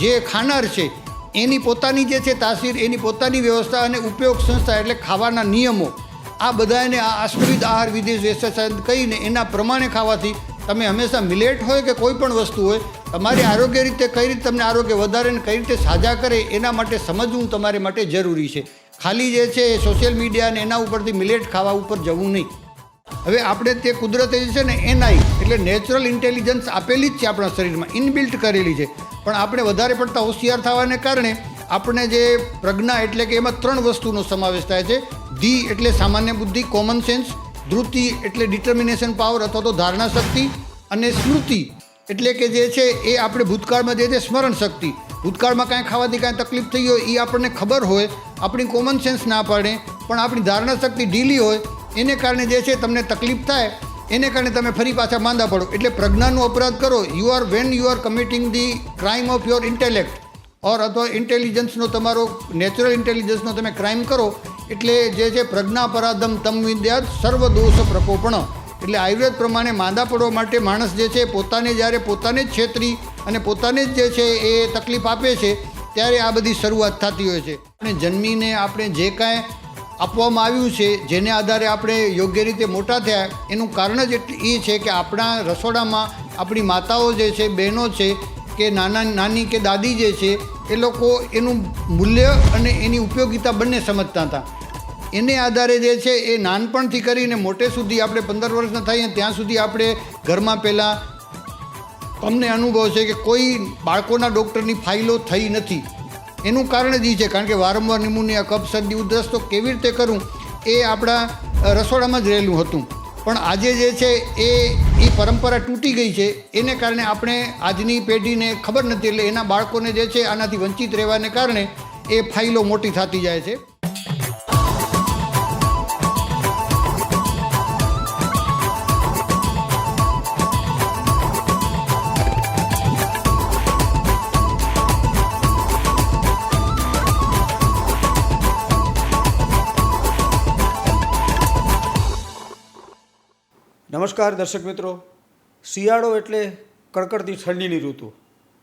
જે ખાનાર છે, એની પોતાની જે છે તાસીર, એની પોતાની વ્યવસ્થા અને ઉપયોગ સંસ્થા એટલે ખાવાના નિયમો, આ બધાને આ આશ્રિત આહાર વિધિ વ્યવસ્થા કહીને એના પ્રમાણે ખાવાથી તમે હંમેશા મિલેટ હોય કે કોઈ પણ વસ્તુ હોય, તમારી આરોગ્ય રીતે કઈ રીતે તમને આરોગ્ય વધારે ને કઈ રીતે સાજા કરે એના માટે સમજવું તમારે માટે જરૂરી છે. ખાલી જે છે એ સોશિયલ મીડિયા અને એના ઉપરથી મિલેટ ખાવા ઉપર જવું નહીં. હવે આપણે તે કુદરતે જે છે ને એનઆઈ એટલે નેચરલ ઇન્ટેલિજન્સ આપેલી જ છે આપણા શરીરમાં, ઇનબિલ્ટ કરેલી છે. પણ આપણે વધારે પડતા હોશિયાર થવાને કારણે આપણે જે પ્રજ્ઞા એટલે કે એમાં ત્રણ વસ્તુનો સમાવેશ થાય છે. ધી એટલે સામાન્ય બુદ્ધિ કોમન સેન્સ ધૃતિ એટલે ડિટર્મિનેશન પાવર અથવા તો ધારણા શક્તિ અને સ્મૃતિ એટલે કે જે છે એ આપણે ભૂતકાળમાં જે છે સ્મરણ શક્તિ. ભૂતકાળમાં કાંઈ ખાવાથી કાંઈ તકલીફ થઈ હોય એ આપણને ખબર હોય, આપણી કોમન સેન્સ ના પડે, પણ આપણી ધારણા શક્તિ ઢીલી હોય, એને કારણે જે છે તમને તકલીફ થાય એને કારણે તમે ફરી પાછા માંદા પડો. એટલે પ્રજ્ઞાનો અપરાધ કરો. You are when you are committing the crime of your intellect or અથવા ઇન્ટેલિજન્સનો તમારો નેચરલ ઇન્ટેલિજન્સનો તમે ક્રાઇમ કરો. એટલે જે છે પ્રજ્ઞાપરાધમ તમ વિદ્યાત સર્વ દોષ પ્રકોપણ. એટલે આયુર્વેદ પ્રમાણે માંદા પડવા માટે માણસ જે છે પોતાને જ્યારે પોતાને જ છેતરી અને પોતાને જ જે છે એ તકલીફ આપે છે, ત્યારે આ બધી શરૂઆત થતી હોય છે. અને જન્મીને આપણે જે કાંઈ આપવામાં આવ્યું છે, જેને આધારે આપણે યોગ્ય રીતે મોટા થયા, એનું કારણ જ એ છે કે આપણા રસોડામાં આપણી માતાઓ જે છે, બહેનો છે, કે નાના, નાની કે દાદી જે છે, એ લોકો એનું મૂલ્ય અને એની ઉપયોગિતા બંને સમજતા હતા. એને આધારે જે છે, એ નાનપણથી કરીને મોટે સુધી આપણે પંદર વર્ષના થઈએ ત્યાં સુધી આપણે ઘરમાં પહેલાં અમને અનુભવ છે કે કોઈ બાળકોના ડૉક્ટરની ફાઇલો થઈ નથી. એનું કારણ જ છે, કારણ કે વારંવાર નિમોનિયા કફ શરદી ઉધરસ તો કેવી રીતે કરું, એ આપણા રસોડામાં જ રહેલું હતું. પણ આજે જે છે, એ એ પરંપરા તૂટી ગઈ છે, એને કારણે આપણે આજની પેઢીને ખબર નથી, એટલે એના બાળકોને જે છે, આનાથી વંચિત રહેવાને કારણે એ ફાઇલો મોટી થતી જાય છે. નમસ્કાર દર્શક મિત્રો. શિયાળો એટલે કડકડતી ઠંડીની ઋતુ.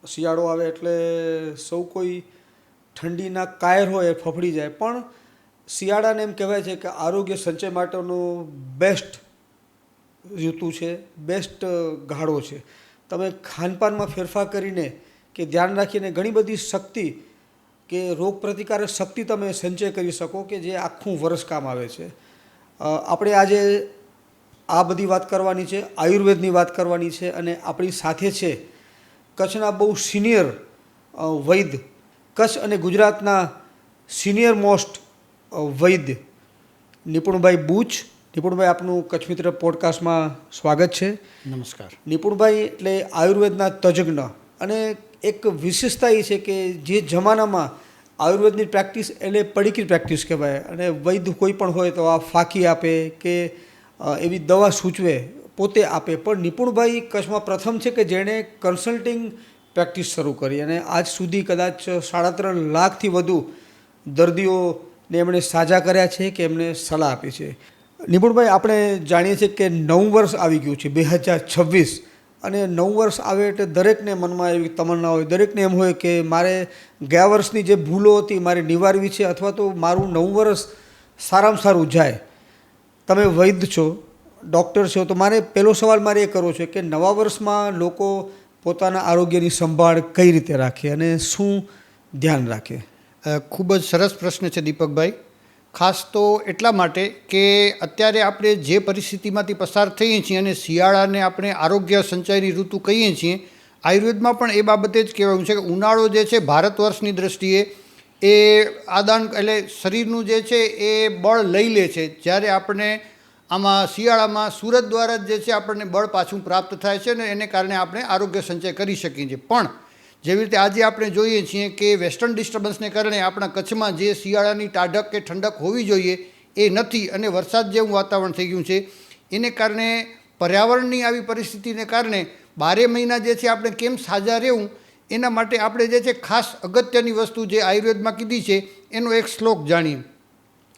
શિયાળો આવે એટલે સૌ કોઈ ઠંડીના કાયર હોય એ ફફડી જાય. પણ શિયાળાને એમ કહેવાય છે કે આરોગ્ય સંચય માટેનો બેસ્ટ ઋતુ છે બેસ્ટ ગાળો છે. તમે ખાનપાનમાં ફેરફાર કરીને કે ધ્યાન રાખીને ઘણી બધી શક્તિ કે રોગ પ્રતિકારક શક્તિ તમે સંચય કરી શકો કે જે આખું વરસ કામ આવે છે. આપણે આજે આ બધી વાત કરવાની છે આયુર્વેદની વાત કરવાની છે અને આપણી સાથે છે કચ્છના બહુ સિનિયર વૈદ્ય. કચ્છ અને ગુજરાતના સિનિયર મોસ્ટ વૈદ્ય. નિપુણભાઈ બુચ. નિપુણભાઈ આપનું કચ્છ મિત્ર પોડકાસ્ટમાં સ્વાગત છે. નમસ્કાર. નિપુણભાઈ એટલે આયુર્વેદના તજજ્ઞ. અને એક વિશેષતા એ છે કે જે જમાનામાં આયુર્વેદની પ્રેક્ટિસ એટલે પડીકી પ્રેક્ટિસ કહેવાય. અને વૈદ્ય કોઈ પણ હોય તો આ ફાંકી આપે કે એવી દવા સૂચવે, પોતે આપે. પણ નિપુણભાઈ કચ્છમાં પ્રથમ છે કે જેણે કન્સલ્ટિંગ પ્રેક્ટિસ શરૂ કરી અને આજ સુધી કદાચ સાડા ત્રણ લાખથી વધુ દર્દીઓને એમણે સાજા કર્યા છે કે એમને સલાહ આપી છે. નિપુણભાઈ, આપણે જાણીએ છીએ કે નવું વર્ષ આવી ગયું છે, બે હજાર છવ્વીસ. અને નવું વર્ષ આવે એટલે દરેકને મનમાં એવી તમન્ના હોય. દરેકને એમ હોય કે મારે ગયા વર્ષની જે ભૂલો હતી, મારે નિવારવી છે અથવા તો મારું નવું વર્ષ સારામાં સારું જાય. તમે વૈદ્ય છો, ડૉક્ટર છો, તો મારે પહેલો સવાલ મારે એ કરવો છે કે નવા વર્ષમાં લોકો પોતાના આરોગ્યની સંભાળ કઈ રીતે રાખે અને શું ધ્યાન રાખે? ખૂબ જ સરસ પ્રશ્ન છે દીપકભાઈ. ખાસ તો એટલા માટે કે અત્યારે આપણે જે પરિસ્થિતિમાંથી પસાર થઈએ છીએ અને શિયાળાને આપણે આરોગ્ય સંચયની ઋતુ કહીએ છીએ, આયુર્વેદમાં પણ એ બાબતે જ કહેવાયું છે કે ઉનાળો જે છે ભારત વર્ષની દ્રષ્ટિએ એ આદાન એટલે શરીરનું જે છે એ બળ લઈ લે છે. જ્યારે આપણે આમાં શિયાળામાં સુરત દ્વારા જે છે આપણને બળ પાછું પ્રાપ્ત થાય છે ને એને કારણે આપણે આરોગ્ય સંચય કરી શકીએ છીએ. પણ જેવી રીતે આજે આપણે જોઈએ છીએ કે વેસ્ટર્ન ડિસ્ટર્બન્સને કારણે આપણા કચ્છમાં જે શિયાળાની ટાઢક કે ઠંડક હોવી જોઈએ એ નથી અને વરસાદ જેવું વાતાવરણ થઈ ગયું છે. એને કારણે પર્યાવરણની આવી પરિસ્થિતિને કારણે બારે મહિના જે છે આપણે કેમ સાજા રહેવું એના માટે આપણે જે છે ખાસ અગત્યની વસ્તુ જે આયુર્વેદમાં કીધી છે, એનો એક શ્લોક જાણીએ.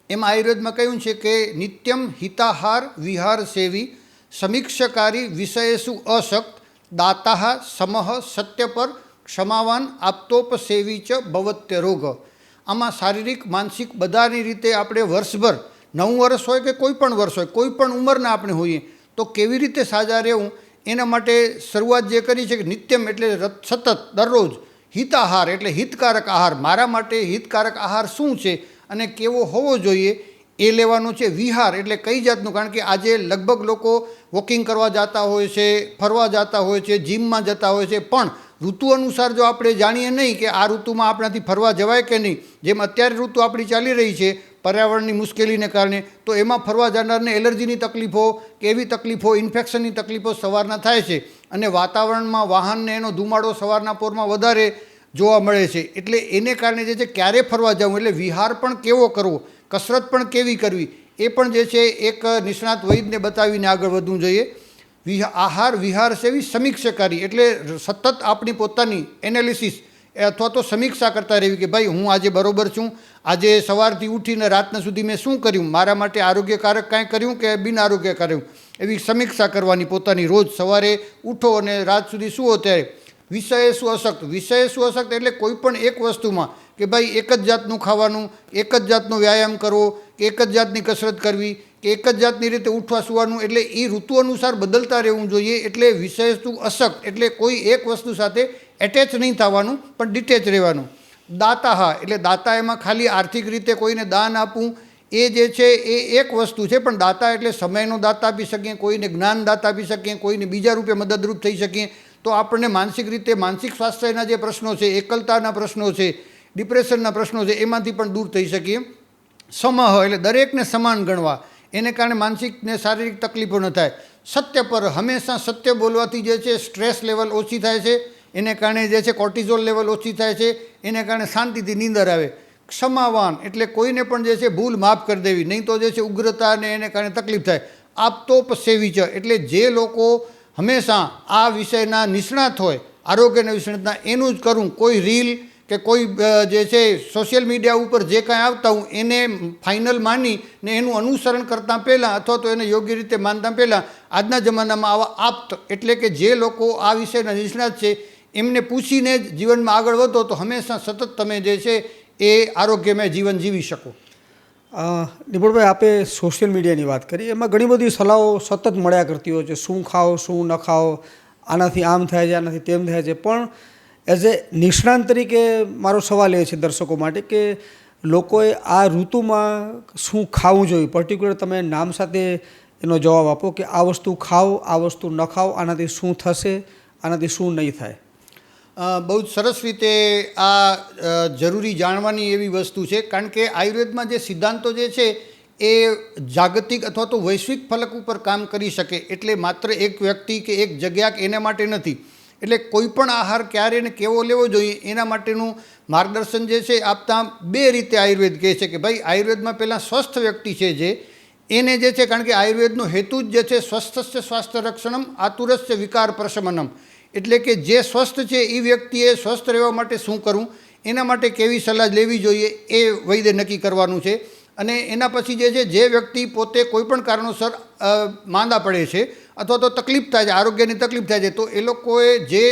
એમાં આયુર્વેદમાં કહ્યું છે કે નિત્યમ હિતાહાર વિહાર સેવી સમીક્ષકારી વિષયેસુ અશક્ત દાતાહ સમહ સત્ય પર ક્ષમાવાન આપતોપ સેવી ચ ભવત્ય રોગ. આમાં શારીરિક, માનસિક બધાની રીતે આપણે વર્ષભર, નવ વર્ષ હોય કે કોઈ પણ વર્ષ હોય, કોઈ પણ ઉંમરના આપણે હોઈએ, તો કેવી રીતે સાજા રહેવું? એના માટે શરૂઆત જે કરી છે કે નિત્યમ એટલે સતત, દરરોજ હિતાહાર એટલે હિતકારક આહાર. મારા માટે હિતકારક આહાર શું છે અને કેવો હોવો જોઈએ એ લેવાનું છે વિહાર. એટલે કઈ જાતનું? કારણ કે આજે લગભગ લોકો વોકિંગ કરવા જતા હોય છે, ફરવા જતા હોય છે, જીમમાં જતા હોય છે. પણ ઋતુ અનુસાર જો આપણે જાણીએ નહીં કે આ ઋતુમાં આપણાથી ફરવા જવાય કે નહીં, જેમ અત્યારે ઋતુ આપણી ચાલી રહી છે પર્યાવરણની મુશ્કેલીને કારણે, તો એમાં ફરવા જનારને એલર્જીની તકલીફો કે એવી તકલીફો, ઇન્ફેક્શનની તકલીફો સવારના થાય છે અને વાતાવરણમાં વાહનને એનો ધુમાડો સવારના પોરમાં વધારે જોવા મળે છે. એટલે એને કારણે જે છે ક્યારે ફરવા જવું? એટલે વિહાર પણ કેવો કરવો? કસરત પણ કેવી કરવી? એ પણ જે છે એક નિષ્ણાત વૈદને બતાવીને આગળ વધવું જોઈએ. આહાર, વિહાર સેવી સમીક્ષાકારી એટલે સતત આપણી પોતાની એનાલિસિસ અથવા તો સમીક્ષા કરતા રહેવી કે ભાઈ હું આજે બરોબર છું. આજે સવારથી ઉઠીને રાતના સુધી મેં શું કર્યું? મારા માટે આરોગ્યકારક કાંઈ કર્યું કે બિન કર્યું? એવી સમીક્ષા કરવાની પોતાની રોજ સવારે ઉઠો અને રાત સુધી શું ત્યારે. વિષય શું અશક્ત? વિષય શું અશક્ત? એટલે કોઈ પણ એક વસ્તુમાં કે ભાઈ એક જ જાતનું ખાવાનું, એક જ જાતનો વ્યાયામ કરવો કે એક જ જાતની કસરત કરવી કે એક જ જાતની રીતે ઉઠવા સુવાનું, એટલે એ ઋતુ અનુસાર બદલતા રહેવું જોઈએ. એટલે વિષય શું અશક્ત? એટલે કોઈ એક વસ્તુ સાથે એટેચ નહીં થવાનું, પણ ડિટેચ રહેવાનું. દાતા હા એટલે દાતા એમાં ખાલી આર્થિક રીતે કોઈને દાન આપવું, એ જે છે એ એક વસ્તુ છે, પણ દાતા એટલે સમયનો દાતા આપી શકીએ, કોઈને જ્ઞાન દાતા આપી શકીએ, કોઈને બીજા રૂપે મદદરૂપ થઈ શકીએ. તો આપણને માનસિક રીતે માનસિક સ્વાસ્થ્યના જે પ્રશ્નો છે, એકલતાના પ્રશ્નો છે, ડિપ્રેશનના પ્રશ્નો છે, એમાંથી પણ દૂર થઈ શકીએ. સમહ એટલે દરેકને સમાન ગણવા. એને કારણે માનસિક ને શારીરિક તકલીફો ન થાય. સત્ય પર હંમેશા સત્ય બોલવાથી જે છે, સ્ટ્રેસ લેવલ ઓછી થાય છે. એને કારણે જે છે કોર્ટિઝોલ લેવલ ઓછી થાય છે, એને કારણે શાંતિથી નીંદર આવે. ક્ષમાવાન એટલે કોઈને પણ જે છે ભૂલ માફ કરી દેવી, નહીં તો જે છે ઉગ્રતા ને એને કારણે તકલીફ થાય. આપતોપ સેવી એટલે જે લોકો હંમેશા આ વિષયના નિષ્ણાત હોય, આરોગ્યના નિષ્ણાતના એનું જ કરું. કોઈ રીલ કે કોઈ જે છે સોશિયલ મીડિયા ઉપર જે કાંઈ આવતા હું એને ફાઇનલ માની ને એનું અનુસરણ કરતાં પહેલાં અથવા તો એને યોગ્ય રીતે માનતા પહેલાં, આજના જમાનામાં આવા આપ્ત એટલે કે જે લોકો આ વિષયના નિષ્ણાત છે એમને પૂછીને જ જીવનમાં આગળ વધો તો હંમેશા સતત તમે જે છે એ આરોગ્યમય જીવન જીવી શકો. નિપુણભાઈ આપે સોશિયલ મીડિયાની વાત કરી. એમાં ઘણી બધી સલાહો સતત મળ્યા કરતી હોય છે. શું ખાઓ, શું ન ખાઓ, આનાથી આમ થાય છે, આનાથી તેમ થાય છે. પણ એઝ એ નિષ્ણાંત તરીકે મારો સવાલ એ છે દર્શકો માટે કે લોકોએ આ ઋતુમાં શું ખાવું જોઈએ? પર્ટિક્યુલર તમે નામ સાથે એનો જવાબ આપો કે આ વસ્તુ ખાઓ, આ વસ્તુ ન ખાઓ, આનાથી શું થશે, આનાથી શું નહીં થાય? બહુ જ સરસ રીતે આ જરૂરી જાણવાની એવી વસ્તુ છે. કારણ કે આયુર્વેદમાં જે સિદ્ધાંતો જે છે, એ જાગતિક અથવા તો વૈશ્વિક ફલક ઉપર કામ કરી શકે. એટલે માત્ર એક વ્યક્તિ કે એક જગ્યા કે એના માટે નથી. એટલે કોઈ પણ આહાર ક્યારે ને કેવો લેવો જોઈએ, એના માટેનું માર્ગદર્શન જે છે, આપતા બે રીતે આયુર્વેદ કહે છે કે ભાઈ, આયુર્વેદમાં પહેલાં સ્વસ્થ વ્યક્તિ છે જે, એને જે છે, કારણ કે આયુર્વેદનો હેતુ જ જે છે, સ્વસ્થસ્ય સ્વાસ્થ્ય રક્ષણમ, આતુરસ્ય વિકાર પ્રશમનમ. એટલે કે જે સ્વસ્થ છે એ વ્યક્તિએ સ્વસ્થ રહેવા માટે શું કરવું? એના માટે કેવી સલાહ લેવી જોઈએ એ વૈદ્ય નક્કી કરવાનું છે. અને એના પછી જે છે, જે વ્યક્તિ પોતે કોઈપણ કારણોસર માંદા પડે છે અથવા તો તકલીફ થાય છે, આરોગ્યની તકલીફ થાય છે, તો એ લોકોએ જે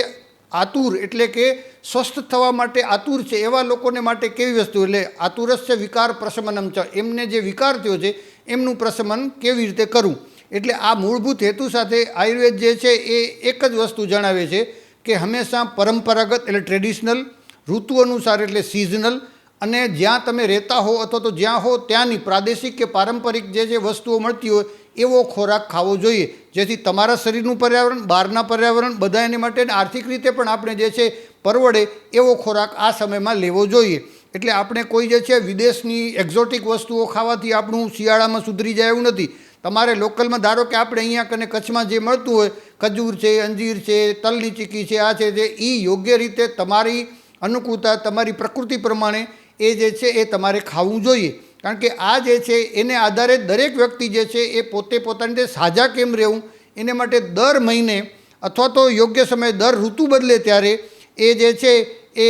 આતુર એટલે કે સ્વસ્થ થવા માટે આતુર છે, એવા લોકોને માટે કેવી વસ્તુ? એટલે આતુરસ્ય વિકાર પ્રશમનમ એમને જે વિકાર થયો છે, એમનું પ્રશમન કેવી રીતે કરવું? એટલે આ મૂળભૂત હેતુ સાથે આયુર્વેદ જે છે એ એક જ વસ્તુ જણાવે છે કે હંમેશા પરંપરાગત એટલે ટ્રેડિશનલ ઋતુ અનુસાર એટલે સિઝનલ અને જ્યાં તમે રહેતા હો અથવા તો જ્યાં હો ત્યાંની પ્રાદેશિક કે પારંપરિક જે જે વસ્તુઓ મળતી હોય એવો ખોરાક ખાવો જોઈએ. જેથી તમારા શરીરનું પર્યાવરણ, બહારના પર્યાવરણ બધા એની માટે આર્થિક રીતે પણ આપણે જે છે પરવડે એવો ખોરાક આ સમયમાં લેવો જોઈએ. એટલે આપણે કોઈ જે છે વિદેશની એક્ઝોટિક વસ્તુઓ ખાવાથી આપણું શિયાળામાં સુધરી જાય એવું નથી. તમારે લોકલમાં ધારો કે આપણે અહીંયા કને કચ્છમાં જે મળતું હોય, ખજૂર છે, અંજીર છે, તલની ચીકી છે, આ છે તે એ યોગ્ય રીતે તમારી અનુકૂળતા, તમારી પ્રકૃતિ પ્રમાણે એ જે છે એ તમારે ખાવું જોઈએ. કારણ કે આ જે છે એને આધારે દરેક વ્યક્તિ જે છે એ પોતે પોતાની રીતે સાજા કેમ રહેવું, એને માટે દર મહિને અથવા તો યોગ્ય સમયે દર ઋતુ બદલે ત્યારે એ જે છે એ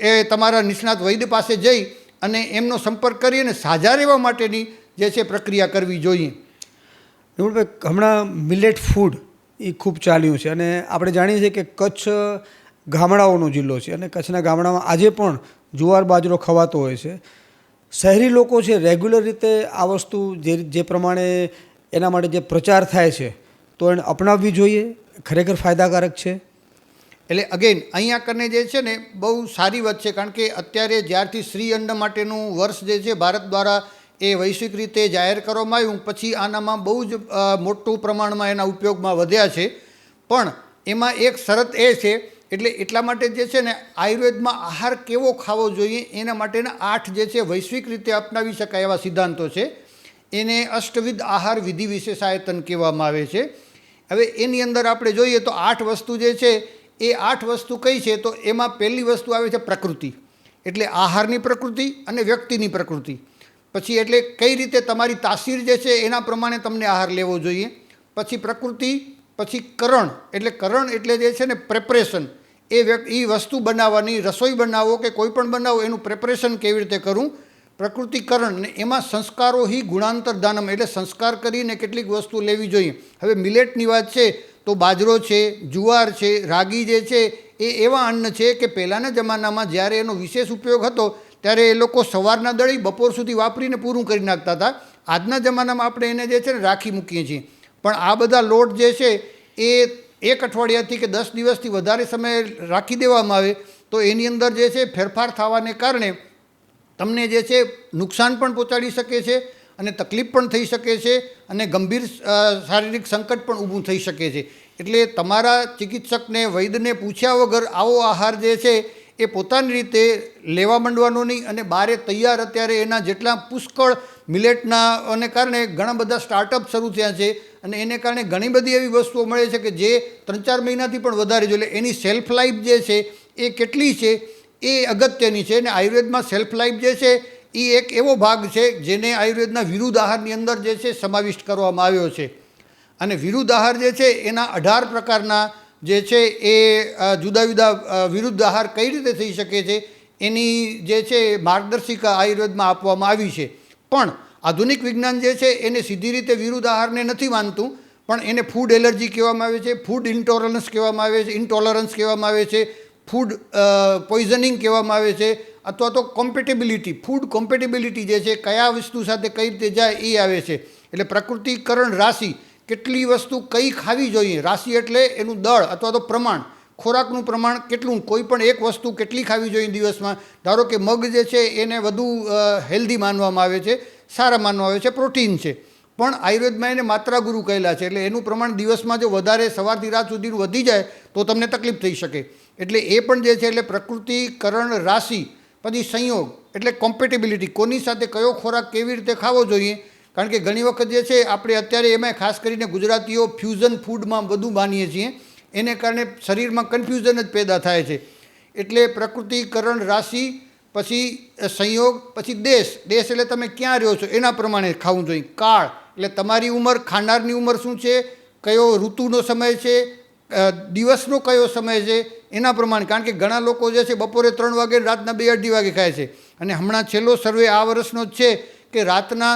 એ તમારા નિષ્ણાત વૈદ્ય પાસે જઈ અને એમનો સંપર્ક કરી અને સાજા રહેવા માટેની જે છે પ્રક્રિયા કરવી જોઈએ. નિપુણભાઈ હમણાં મિલેટ ફૂડ એ ખૂબ ચાલ્યું છે. અને આપણે જાણીએ છીએ કે કચ્છ ગામડાઓનો જિલ્લો છે અને કચ્છના ગામડામાં આજે પણ જુવાર બાજરો ખવાતો હોય છે. શહેરી લોકો છે રેગ્યુલર રીતે આ વસ્તુ જે જે પ્રમાણે એના માટે જે પ્રચાર થાય છે, તો એને અપનાવવી જોઈએ. ખરેખર ફાયદાકારક છે. એટલે અગેન અહીંયા કરીને જે છે ને બહુ સારી વાત છે. કારણ કે અત્યારે જ્યારથી શ્રી અન્ન માટેનું વર્ષ જે છે, ભારત દ્વારા એ વૈશ્વિક રીતે જાહેર કરવામાં આવ્યું. પછી આનામાં બહુ જ મોટું પ્રમાણમાં એના ઉપયોગમાં વધ્યા છે. પણ એમાં એક શરત એ છે, એટલે એટલા માટે જે છે ને, આયુર્વેદમાં આહાર કેવો ખાવો જોઈએ એના માટેના આઠ જે છે વૈશ્વિક રીતે અપનાવી શકાય એવા સિદ્ધાંતો છે. એને અષ્ટવિધ આહાર વિધિ વિશેષાયતન કહેવામાં આવે છે. હવે એની અંદર આપણે જોઈએ તો આઠ વસ્તુ જે છે, એ આઠ વસ્તુ કઈ છે તો એમાં પહેલી વસ્તુ આવે છે પ્રકૃતિ. એટલે આહારની પ્રકૃતિ અને વ્યક્તિની પ્રકૃતિ. પછી એટલે કઈ રીતે તમારી તાસીર જે છે એના પ્રમાણે તમને આહાર લેવો જોઈએ? પછી પ્રકૃતિ, પછી કરણ. એટલે કરણ એટલે જે છે ને પ્રેપરેશન એ એ વસ્તુ બનાવવાની, રસોઈ બનાવો કે કોઈ પણ બનાવો, એનું પ્રેપરેશન કેવી રીતે કરવું પ્રકૃતિકરણ ને એમાં સંસ્કારો હિ ગુણાંતર દાનમ એટલે સંસ્કાર કરીને કેટલીક વસ્તુ લેવી જોઈએ. હવે મિલેટની વાત છે, તો બાજરો છે, જુવાર છે, રાગી જે છે, એ એવા અન્ન છે કે પહેલાંના જમાનામાં જ્યારે એનો વિશેષ ઉપયોગ હતો ત્યારે એ લોકો સવારના દળી બપોર સુધી વાપરીને પૂરું કરી નાખતા હતા. આજના જમાનામાં આપણે એને જે છે ને રાખી મૂકીએ છીએ. પણ આ બધા લોટ જે છે એ એક અઠવાડિયાથી કે દસ દિવસથી વધારે સમય રાખી દેવામાં આવે તો એની અંદર જે છે ફેરફાર થવાને કારણે તમને જે છે નુકસાન પણ પહોંચાડી શકે છે અને તકલીફ પણ થઈ શકે છે અને ગંભીર શારીરિક સંકટ પણ ઊભું થઈ શકે છે. એટલે તમારા ચિકિત્સકને, વૈદ્યને પૂછ્યા વગર આવો આહાર જે છે એ પોતાની રીતે લેવા માંડવાનો નહીં અને બારે તૈયાર અત્યારે એના જેટલા પુષ્કળ મિલેટના અને કારણે ઘણા બધા સ્ટાર્ટઅપ શરૂ થયા છે અને એને કારણે ઘણી બધી એવી વસ્તુઓ મળે છે કે જે ત્રણ ચાર મહિનાથી પણ વધારે જોઈએ. એની સેલ્ફ લાઈફ જે છે એ કેટલી છે એ અગત્યની છે અને આયુર્વેદમાં સેલ્ફ લાઈફ જે છે એ એક એવો ભાગ છે જેને આયુર્વેદના વિરુદ્ધ આહારની અંદર જે છે સમાવિષ્ટ કરવામાં આવ્યો છે. અને વિરુદ્ધ આહાર જે છે એના અઢાર પ્રકારના જે છે એ જુદા જુદા વિરુદ્ધ આહાર કઈ રીતે થઈ શકે છે, એની જે છે માર્ગદર્શિકા આયુર્વેદમાં આપવામાં આવી છે. પણ આધુનિક વિજ્ઞાન જે છે એને સીધી રીતે વિરુદ્ધ આહારને નથી માનતું, પણ એને ફૂડ એલર્જી કહેવામાં આવે છે ફૂડ ઇન્ટોલરન્સ કહેવામાં આવે છે ઇન્ટોલરન્સ કહેવામાં આવે છે ફૂડ પોઈઝનિંગ કહેવામાં આવે છે, અથવા તો કોમ્પેટેબિલિટી ફૂડ કોમ્પેટેબિલિટી જે છે, કયા વસ્તુ સાથે કઈ રીતે જાય એ આવે છે. એટલે પ્રકૃતિકરણ રાશિ કેટલી વસ્તુ કઈ ખાવી જોઈએ? રાશિ એટલે એનું દળ અથવા તો પ્રમાણ. ખોરાકનું પ્રમાણ કેટલું? કોઈ પણ એક વસ્તુ કેટલી ખાવી જોઈએ દિવસમાં? ધારો કે મગ જે છે એને વધુ હેલ્ધી માનવામાં આવે છે, સારા માનવામાં આવે છે પ્રોટીન છે. પણ આયુર્વેદમાં એને માત્રા ગુરુ કહેલા છે. એટલે એનું પ્રમાણ દિવસમાં જો વધારે સવારથી રાત સુધી વધી જાય, તો તમને તકલીફ થઈ શકે. એટલે એ પણ જે છે એટલે પ્રકૃતિકરણ રાશિ, પછી સંયોગ, એટલે કોમ્પેટેબિલિટી કોની સાથે કયો ખોરાક કેવી રીતે ખાવો જોઈએ કારણ કે ઘણી વખત જે છે, આપણે અત્યારે એમાં ખાસ કરીને ગુજરાતીઓ ફ્યુઝન ફૂડમાં બધું માનીએ છીએ. એને કારણે શરીરમાં કન્ફ્યુઝન જ પેદા થાય છે. એટલે પ્રકૃતિકરણ રાશિ, પછી સંયોગ, પછી દેશ. દેશ એટલે તમે ક્યાં રહ્યો છો? એના પ્રમાણે ખાવું જોઈએ. કાળ. એટલે તમારી ઉંમર, ખાનારની ઉંમર શું છે? કયો ઋતુનો સમય છે? દિવસનો કયો સમય છે? એના પ્રમાણે. કારણ કે ઘણા લોકો જે છે, બપોરે ત્રણ વાગે રાતના બે અઢી વાગે ખાય છે. અને હમણાં છેલ્લો સર્વે આ વર્ષનો જ છે. કે રાતના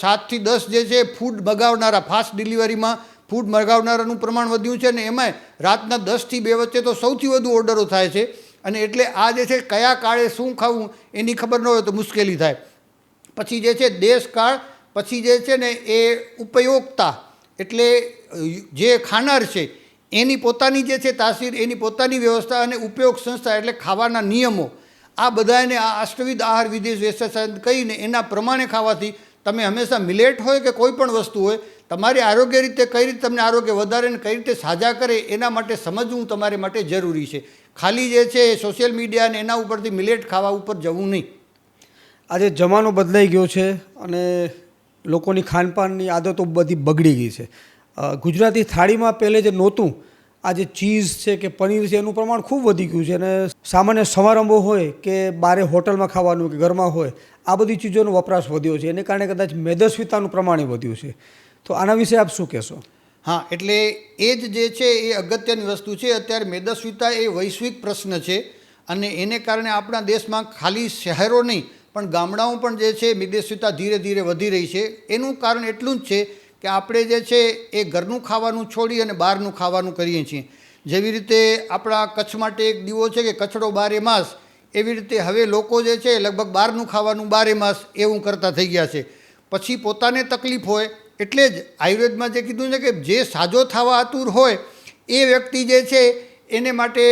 સાતથી દસ જે છે ફૂડ મગાવનારા ફાસ્ટ ડિલિવરીમાં ફૂડ મગાવનારાનું પ્રમાણ વધ્યું છે ને એમાંય રાતના દસથી બે વચ્ચે તો સૌથી વધુ ઓર્ડરો થાય છે. અને એટલે આ જે છે કયા કાળે શું ખાવું એની ખબર ન હોય તો મુશ્કેલી થાય. પછી જે છે દેશકાળ પછી જે છે ને એ ઉપયોગતા, એટલે જે ખાનાર છે, એની પોતાની જે છે તાસીર, એની પોતાની વ્યવસ્થા અને ઉપયોગ સંસ્થા, એટલે ખાવાના નિયમો. આ બધાને આ અષ્ટવિધ આહાર વિધિ વિશેષાયન કહીને એના પ્રમાણે ખાવાથી તમે હંમેશા મિલેટ હોય કે કોઈ પણ વસ્તુ હોય, તમારી આરોગ્ય રીતે કઈ રીતે તમને આરોગ્ય વધારે ને કઈ રીતે સાજા કરે એના માટે સમજવું તમારે માટે જરૂરી છે. ખાલી જે છે સોશિયલ મીડિયા અને એના ઉપરથી મિલેટ ખાવા ઉપર જવું નહીં. આજે જમાનો બદલાઈ ગયો છે અને લોકોની ખાનપાનની આદતો બધી બગડી ગઈ છે. ગુજરાતી થાળીમાં પહેલે જે નહોતું આ જે ચીઝ છે કે પનીર છે, એનું પ્રમાણ ખૂબ વધી ગયું છે અને સામાન્ય સમારંભો હોય કે બારે હોટલમાં ખાવાનું કે ઘરમાં હોય, આ બધી ચીજોનો વપરાશ વધ્યો છે. એને કારણે કદાચ મેદસ્વીતાનું પ્રમાણ વધ્યું છે. તો આના વિશે આપ શું કહેશો? હા, એટલે એ જ જે છે એ અગત્યની વસ્તુ છે. અત્યારે મેદસ્વીતા એ વૈશ્વિક પ્રશ્ન છે અને એને કારણે આપણા દેશમાં ખાલી શહેરો નહીં, પણ ગામડાઓ પણ જે છે, મેદસ્વીતા ધીરે ધીરે વધી રહી છે. એનું કારણ એટલું જ છે કે આપણે જે છે એ ઘરનું ખાવાનું છોડી અને બહારનું ખાવાનું કરીએ છીએ. જેવી રીતે આપણા કચ્છ માટે એક દીવો છે કે કચડો બારે માસ, એવી રીતે હવે લોકો જે છે લગભગ બહારનું ખાવાનું બારે માસ એવું કરતા થઈ ગયા છે. પછી પોતાને તકલીફ હોય એટલે જ આયુર્વેદમાં જે કીધું છે કે જે સાજો થવા આતુર હોય, એ વ્યક્તિ જે છે એને માટે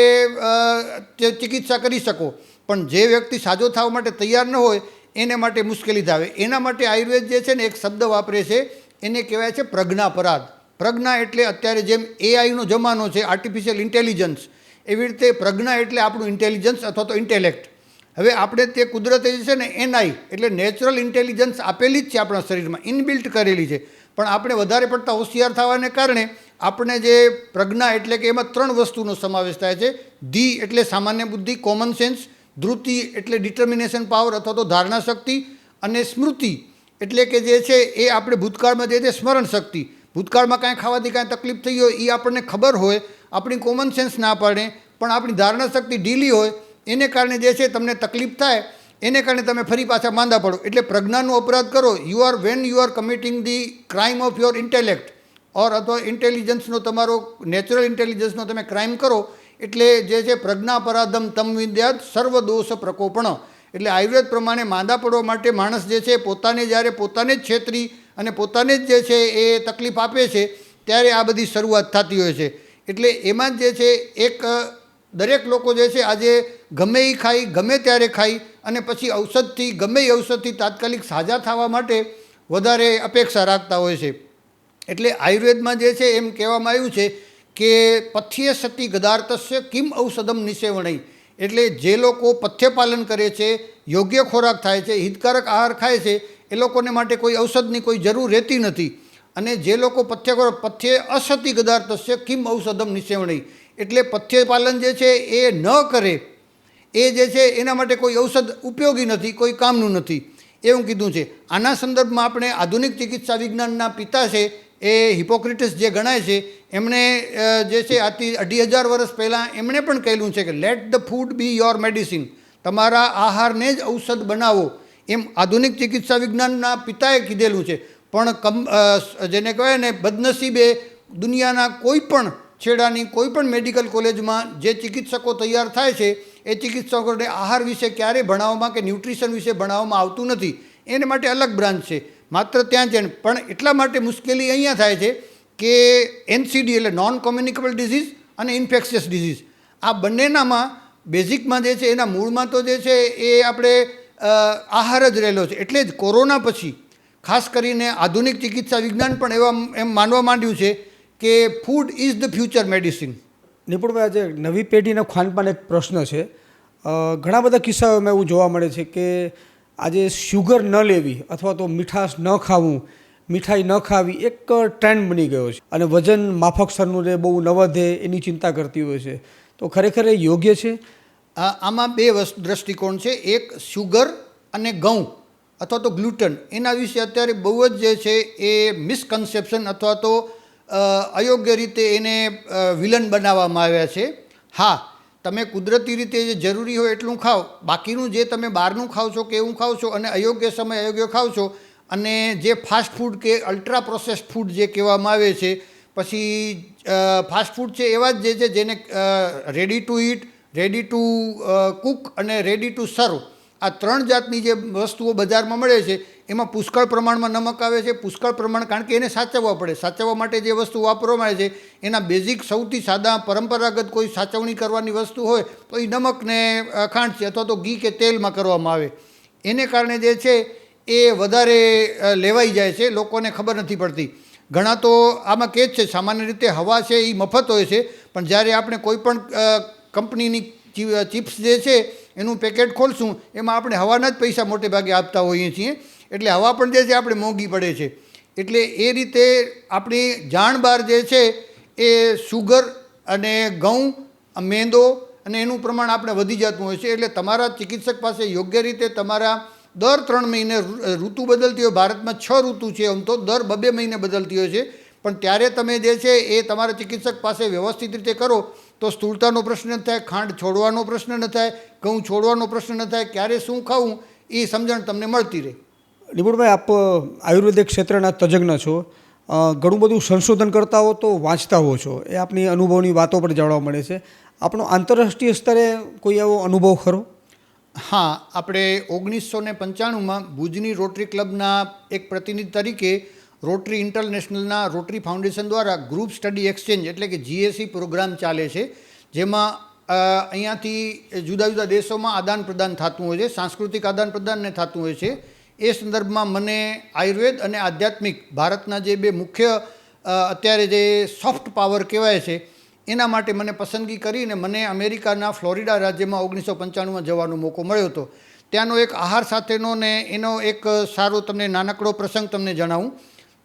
ચિકિત્સા કરી શકો. પણ જે વ્યક્તિ સાજો થવા માટે તૈયાર ન હોય, એને માટે મુશ્કેલી થાવે એના માટે આયુર્વેદ જે છે ને એક શબ્દ વાપરે છે એને કહેવાય છે પ્રજ્ઞાપરાધ પ્રજ્ઞા એટલે અત્યારે જેમ એઆઈનો જમાનો છે આર્ટિફિશિયલ ઇન્ટેલિજન્સ એવી રીતે પ્રજ્ઞા એટલે આપણું ઇન્ટેલિજન્સ અથવા તો ઇન્ટેલેક્ટ હવે આપણે તે કુદરતે જે છે ને એનઆઈ એટલે નેચરલ ઇન્ટેલિજન્સ આપેલી જ છે આપણા શરીરમાં ઇનબિલ્ટ કરેલી છે. પણ આપણે વધારે પડતા હોશિયાર થવાને કારણે આપણે જે પ્રજ્ઞા એટલે કે એમાં ત્રણ વસ્તુનો સમાવેશ થાય છે. ધી એટલે સામાન્ય બુદ્ધિ કોમન સેન્સ ધૃતિ એટલે ડિટર્મિનેશન પાવર અથવા તો ધારણા શક્તિ અને સ્મૃતિ એટલે કે જે છે એ આપણે ભૂતકાળમાં જે છે સ્મરણ શક્તિ. ભૂતકાળમાં કાંઈ ખાવાથી કાંઈ તકલીફ થઈ હોય એ આપણને ખબર હોય, આપણી કોમન સેન્સ ના પાડે, પણ આપણી ધારણા શક્તિ ઢીલી હોય, એને કારણે જે છે તમને તકલીફ થાય, એને કારણે તમે ફરી પાછા માંદા પડો. એટલે પ્રજ્ઞાનો અપરાધ કરો. You are when you are committing the crime of your intellect or અથવા ઇન્ટેલિજન્સનો તમારો નેચરલ ઇન્ટેલિજન્સનો તમે ક્રાઇમ કરો, એટલે જે છે પ્રજ્ઞાપરાધમ તમ વિદ્યાત સર્વ દોષ પ્રકોપણ. એટલે આયુર્વેદ પ્રમાણે માંદા પડવા માટે માણસ જે છે પોતાને જ્યારે પોતાને જ છેતરી અને પોતાને જ જે છે એ તકલીફ આપે છે, ત્યારે આ બધી શરૂઆત થતી હોય છે. એટલે એમાં જ છે એક દરેક લોકો જે છે આજે ગમે એ ખાઈ ગમે ત્યારે ખાઈ અને પછી ઔષધથી, ગમે એ ઔષધથી તાત્કાલિક સાજા થવા માટે વધારે અપેક્ષા રાખતા હોય છે. એટલે આયુર્વેદમાં જે છે એમ કહેવામાં આવ્યું છે કે પથ્ય સતી ગદાર્થસ્ય કિમ ઔષધમ નિષેવણઈ એટલે જે લોકો પથ્યપાલન કરે છે, યોગ્ય ખોરાક થાય છે, હિતકારક આહાર ખાય છે, એ લોકોને માટે કોઈ ઔષધની કોઈ જરૂર રહેતી નથી. અને જે લોકો પથ્ય પથ્ય અસતી ગદાર્થસ્ય કિમ ઔષધમ નિસેવણી એટલે પથ્યપાલન જે છે એ ન કરે, એ જે છે એના માટે કોઈ ઔષધ ઉપયોગી નથી, કોઈ કામનું નથી. એવું કીધું છે. આના સંદર્ભમાં આપણે આધુનિક ચિકિત્સા વિજ્ઞાનના પિતા છે, એ હિપોક્રેટિસ જે ગણાય છે એમણે જે છે આથી અઢી હજાર વર્ષ પહેલાં એમણે પણ કહેલું છે કે let the food be your medicine તમારા આહારને જ ઔષધ બનાવો. એમ આધુનિક ચિકિત્સા વિજ્ઞાનના પિતાએ કીધેલું છે. પણ કમ જેને કહેવાય ને, બદનસીબે દુનિયાના કોઈ પણ છેડાની, કોઈ પણ મેડિકલ કોલેજમાં જે ચિકિત્સકો તૈયાર થાય છે, એ ચિકિત્સકોને આહાર વિશે ક્યારેય ભણાવવામાં કે ન્યુટ્રિશન વિશે ભણાવવામાં આવતું નથી. એને માટે અલગ બ્રાન્ચ છે. માત્ર ત્યાં છે પણ એટલા માટે મુશ્કેલી અહીંયા થાય છે કે એનસીડી એટલે નોન કોમ્યુનિકેબલ ડિઝીઝ અને ઇન્ફેક્શિયસ ડિઝીઝ આ બંનેનામાં બેઝિકમાં જે છે, એના મૂળમાં તો જે છે, એ આપણે આહાર જ રહેલો છે. એટલે જ કોરોના પછી, ખાસ કરીને આધુનિક ચિકિત્સા વિજ્ઞાન પણ એવા એમ માનવા માંડ્યું છે કે food is the future medicine નિપુણભાઈ, આજે નવી પેઢીના ખાનપાન એક પ્રશ્ન છે. ઘણા બધા કિસ્સાઓમાં એવું જોવા મળે છે કે આજે શુગર ન લેવી અથવા તો મીઠાશ ન ખાવું મીઠાઈ ન ખાવી એક ટ્રેન્ડ બની ગયો છે. અને વજન માફકસરનું રહે બહુ ન વધે એની ચિંતા કરતી હોય છે. તો ખરેખર એ યોગ્ય છે? આમાં બે દ્રષ્ટિકોણ છે. એક શુગર અને ઘઉં અથવા તો ગ્લુટન એના વિશે અત્યારે બહુ જ જે છે એ મિસકન્સેપ્શન અથવા તો અયોગ્ય રીતે એને વિલન બનાવવામાં આવ્યા છે. હા, તમે કુદરતી રીતે જે જરૂરી હોય એટલું ખાઓ. બાકીનું જે તમે બહારનું ખાઓ છો કે એવું ખાઓ છો અને અયોગ્ય સમય અયોગ્ય ખાઓ છો અને જે ફાસ્ટ ફૂડ કે અલ્ટ્રા પ્રોસેસ્ડ ફૂડ જે કહેવામાં આવે છે, પછી ફાસ્ટ ફૂડ છે એવા જ જે છે જેને ready to eat ready to cook અને રેડી ટુ સર્વ આ ત્રણ જાતની જે વસ્તુઓ બજારમાં મળે છે, એમાં પુષ્કળ પ્રમાણમાં નમક આવે છે. પુષ્કળ પ્રમાણ કારણ કે એને સાચવવા પડે. સાચવવા માટે જે વસ્તુ વાપરવામાં આવે છે, એના બેઝિક સૌથી સાદા પરંપરાગત કોઈ સાચવણી કરવાની વસ્તુ હોય, તો એ નમકને ખાંડ છે અથવા તો ઘી કે તેલમાં કરવામાં આવે. એને કારણે જે છે એ વધારે લેવાઈ જાય છે, લોકોને ખબર નથી પડતી. ઘણા તો આમાં કહે જ છે, સામાન્ય રીતે હવા છે એ મફત હોય છે, પણ જ્યારે આપણે કોઈ પણ કંપનીની ચિપ્સ જે છે, એનું પેકેટ ખોલશું, એમાં આપણે હવાના જ પૈસા મોટે ભાગે આપતા હોઈએ છીએ. એટલે હવા પણ જે છે, આપણે મોંઘી પડે છે. એટલે એ રીતે આપણી જાણ બહાર જે છે, એ સુગર અને ઘઉં મેંદો અને એનું પ્રમાણ આપણે વધી જતું હોય છે. એટલે તમારા ચિકિત્સક પાસે યોગ્ય રીતે તમારા દર ત્રણ મહિને ઋતુ બદલતી હોય, ભારતમાં છ ઋતુ છે, આમ તો દર બબે મહિને બદલતી હોય છે. પણ ત્યારે તમે જે છે એ તમારા ચિકિત્સક પાસે વ્યવસ્થિત રીતે કરો, તો સ્થૂળતાનો પ્રશ્ન ન થાય, ખાંડ છોડવાનો પ્રશ્ન ન થાય, ઘઉં છોડવાનો પ્રશ્ન ન થાય, ક્યારે શું ખાવું, એ સમજણ તમને મળતી રહે. નિપુણભાઈ આપ આયુર્વેદિક ક્ષેત્રના તજજ્ઞ છો. ઘણું બધું સંશોધન કરતા હો તો વાંચતા હો છો. એ આપની અનુભવની વાતો પણ જાણવા મળે છે. આપણો આંતરરાષ્ટ્રીય સ્તરે કોઈ એવો અનુભવ ખરો? હા, આપણે ઓગણીસો ને પંચાણુંમાં ભુજની રોટરી ક્લબના એક પ્રતિનિધિ તરીકે રોટરી ઇન્ટરનેશનલના રોટરી ફાઉન્ડેશન દ્વારા ગ્રુપ સ્ટડી એક્સચેન્જ એટલે કે જીએસસી પ્રોગ્રામ ચાલે છે, જેમાં અહીંયાથી જુદા જુદા દેશોમાં આદાન પ્રદાન થતું હોય છે, સાંસ્કૃતિક આદાન પ્રદાનને થતું હોય છે. એ સંદર્ભમાં મને આયુર્વેદ અને આધ્યાત્મિક ભારતના જે બે મુખ્ય અત્યારે જે સોફ્ટ પાવર કહેવાય છે એના માટે મને પસંદગી કરીને મને અમેરિકાના ફ્લોરિડા રાજ્યમાં ઓગણીસો પંચાણુંમાં જવાનો મોકો મળ્યો હતો. ત્યાંનો એક આહાર સાથેનો ને એનો એક સારો તમને નાનકડો પ્રસંગ તમને જણાવું.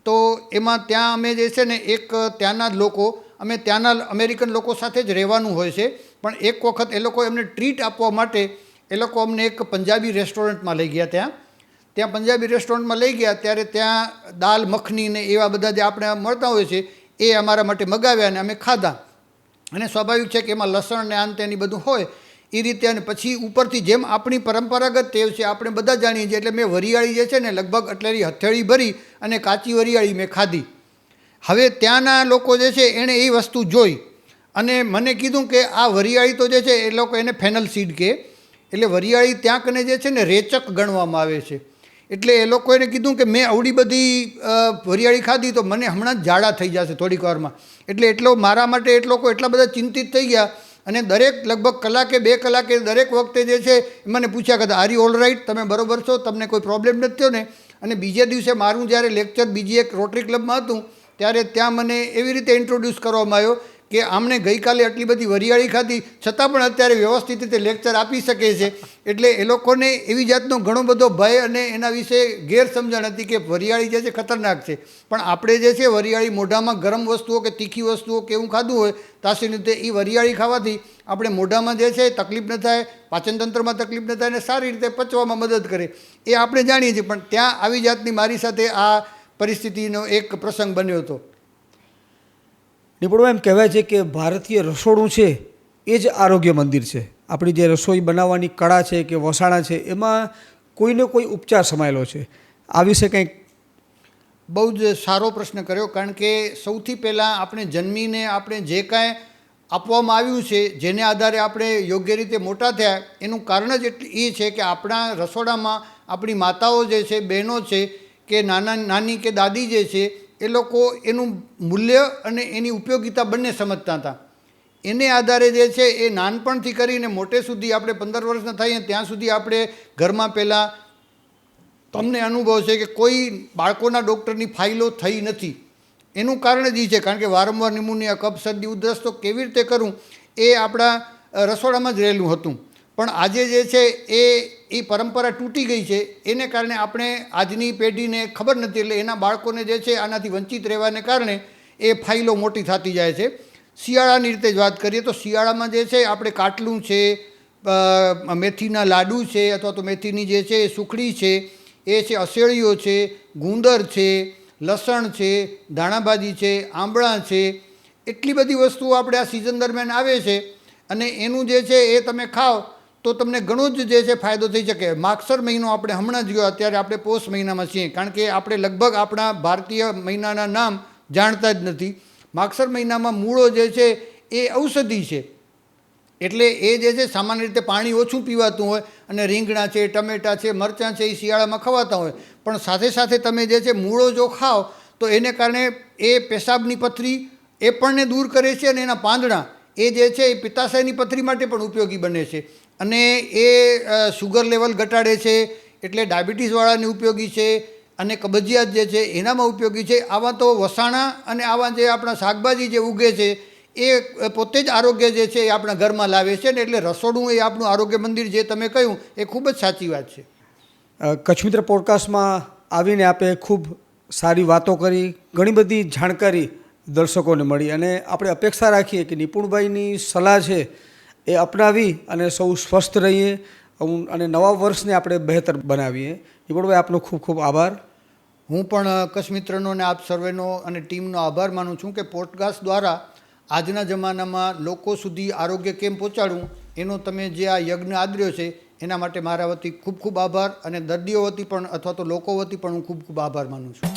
તો એમાં ત્યાં અમે જે છે ને એક ત્યાંના જ લોકો, અમે ત્યાંના અમેરિકન લોકો સાથે જ રહેવાનું હોય છે. પણ એક વખત એ લોકો એમને ટ્રીટ આપવા માટે એ લોકો અમને એક પંજાબી રેસ્ટોરન્ટમાં લઈ ગયા ત્યાં. ત્યાં પંજાબી રેસ્ટોરન્ટમાં લઈ ગયા, ત્યારે ત્યાં દાલ, મખની ને એવા બધા જે આપણે મળતા હોય છે, એ અમારા માટે મગાવ્યા અને અમે ખાધા. અને સ્વાભાવિક છે કે એમાં લસણ ને આન તેની બધું હોય, એ રીતે અને પછી ઉપરથી જેમ આપણી પરંપરાગત ટેવ છે, આપણે બધા જાણીએ છીએ, એટલે મેં વરિયાળી જે છે ને લગભગ એટલી હથેળી ભરી અને કાચી વરિયાળી મેં ખાધી. હવે ત્યાંના લોકો જે છે એણે એ વસ્તુ જોઈ અને મને કીધું કે આ વરિયાળી તો જે છે એ લોકો એને ફેનલ સીડ કહે એટલે વરિયાળી ત્યાં કને જે છે ને રેચક ગણવામાં આવે છે. એટલે એ લોકોએને કીધું કે મેં આવડી બધી વરિયાળી ખાધી તો મને હમણાં જ ઝાડા થઈ જશે થોડીક વારમાં. એટલે એટલો મારા માટે એ લોકો એટલા બધા ચિંતિત થઈ ગયા અને દરેક લગભગ કલાકે બે કલાકે દરેક વખતે જે છે એ મને પૂછ્યા કરતા આર યુ ઓલ તમે બરોબર છો? તમને કોઈ પ્રોબ્લેમ નથી થયો ને? અને બીજે દિવસે મારું જ્યારે લેક્ચર બીજી એક રોટરી ક્લબમાં હતું, ત્યારે ત્યાં મને એવી રીતે ઇન્ટ્રોડ્યુસ કરવામાં આવ્યો કે આમણે ગઈકાલે આટલી બધી વરિયાળી ખાધી, છતાં પણ અત્યારે વ્યવસ્થિત રીતે લેક્ચર આપી શકે છે. એટલે એ લોકોને એવી જાતનો ઘણો બધો ભય અને એના વિશે ગેરસમજણ હતી કે વરિયાળી જે છે ખતરનાક છે. પણ આપણે જે છે વરિયાળી મોઢામાં ગરમ વસ્તુઓ કે તીખી વસ્તુઓ કે એવું ખાધું હોય, તાસી રીતે એ વરિયાળી ખાવાથી આપણે મોઢામાં જે છે તકલીફ ન થાય, પાચનતંત્રમાં તકલીફ ન થાય અને સારી રીતે પચવામાં મદદ કરે. એ આપણે જાણીએ છીએ. પણ ત્યાં આવી જાતની મારી સાથે આ પરિસ્થિતિનો એક પ્રસંગ બન્યો હતો. નિપુણો એમ કહેવાય છે કે ભારતીય રસોડું છે, એ જ આરોગ્ય મંદિર છે. આપણી જે રસોઈ બનાવવાની કળા છે કે વસાણા છે, એમાં કોઈને કોઈ ઉપચાર સમાયેલો છે. આ વિશે કંઈક બહુ જ સારો પ્રશ્ન કર્યો, કારણ કે સૌથી પહેલાં આપણે જન્મીને આપણે જે કાંઈ આપવામાં આવ્યું છે, જેને આધારે આપણે યોગ્ય રીતે મોટા થયા, એનું કારણ જ એટલું એ છે કે આપણા રસોડામાં આપણી માતાઓ જે છે, બહેનો છે, કે નાના, નાની કે દાદી જે છે એ લોકો એનું મૂલ્ય અને એની ઉપયોગિતા બંને સમજતા હતા. એને આધારે જે છે એ નાનપણથી કરીને મોટે સુધી આપણે પંદર વર્ષના થઈએ ત્યાં સુધી આપણે ઘરમાં પહેલાં તમને અનુભવ છે કે કોઈ બાળકોના ડૉક્ટરની ફાઇલો થઈ નથી. એનું કારણ જ છે કારણ કે વારંવાર નિમોનિયા, કફ, શરદી, ઉધરસ તો કેવી રીતે કરું એ આપણા રસોડામાં જ રહેલું હતું. પણ આજે જે છે એ એ પરંપરા તૂટી ગઈ છે. એને કારણે આપણે આજની પેઢીને ખબર નથી. એટલે એના બાળકોને જે છે આનાથી વંચિત રહેવાને કારણે એ ફાઇલો મોટી થતી જાય છે. શિયાળાની રીતે જ વાત કરીએ તો શિયાળામાં જે છે આપણે કાટલું છે મેથીના લાડુ છે અથવા તો મેથીની જે છે એ સુખડી છે, એ છે અસેળીઓ છે, ગુંદર છે, લસણ છે, ધાણાભાજી છે, આંબળા છે, એટલી બધી વસ્તુઓ આપણે આ સિઝન દરમિયાન આવે છે. અને એનું જે છે એ તમે ખાઓ તો તમને ઘણો જ જે છે ફાયદો થઈ શકે. માગસર મહિનો આપણે હમણાં જ ગયો, અત્યારે આપણે પોષ મહિનામાં છીએ. કારણ કે આપણે લગભગ આપણા ભારતીય મહિનાના નામ જાણતા જ નથી. માગસર મહિનામાં મૂળો જે છે એ ઔષધિ છે. એટલે એ જે છે સામાન્ય રીતે પાણી ઓછું પીવાતું હોય અને રીંગણા છે, ટમેટાં છે, મરચાં છે એ શિયાળામાં ખવાતા હોય. પણ સાથે સાથે તમે જે છે મૂળો જો ખાઓ, તો એને કારણે એ પેશાબની પથરી એ પણને દૂર કરે છે અને એના પાંદડા એ જે છે એ પિત્તાશયની પથરી માટે પણ ઉપયોગી બને છે. અને એ સુગર લેવલ ઘટાડે છે, એટલે ડાયાબિટીસવાળાને ઉપયોગી છે અને કબજિયાત જે છે એનામાં ઉપયોગી છે. આવા તો વસાણા અને આવા જે આપણા શાકભાજી જે ઉગે છે, એ પોતે જ આરોગ્ય જે છે એ આપણા ઘરમાં લાવે છે ને એટલે રસોડું એ આપણું આરોગ્ય મંદિર જે તમે કહ્યું એ ખૂબ જ સાચી વાત છે. કચ્છમિત્ર કચ્છ મિત્ર પોડકાસ્ટમાં આવીને આપે ખૂબ સારી વાતો કરી, ઘણી બધી જાણકારી દર્શકોને મળી અને આપણે અપેક્ષા રાખીએ કે નિપુણભાઈની સલાહ છે એ અપનાવી અને સૌ સ્વસ્થ રહીએ અને નવા વર્ષને આપણે બહેતર બનાવીએ. નિપુણભાઈ આપનો ખૂબ ખૂબ આભાર. હું પણ કચ્છ મિત્રનો અને આપ સર્વેનો અને ટીમનો આભાર માનું છું કે પોડકાસ્ટ દ્વારા આજના જમાનામાં લોકો સુધી આરોગ્ય કેમ પહોંચાડવું, એનો તમે જે આ યજ્ઞ આદર્યો છે, એના માટે મારા વતી ખૂબ ખૂબ આભાર અને દર્દીઓ વતી પણ અથવા તો લોકો વતી પણ હું ખૂબ ખૂબ આભાર માનું છું.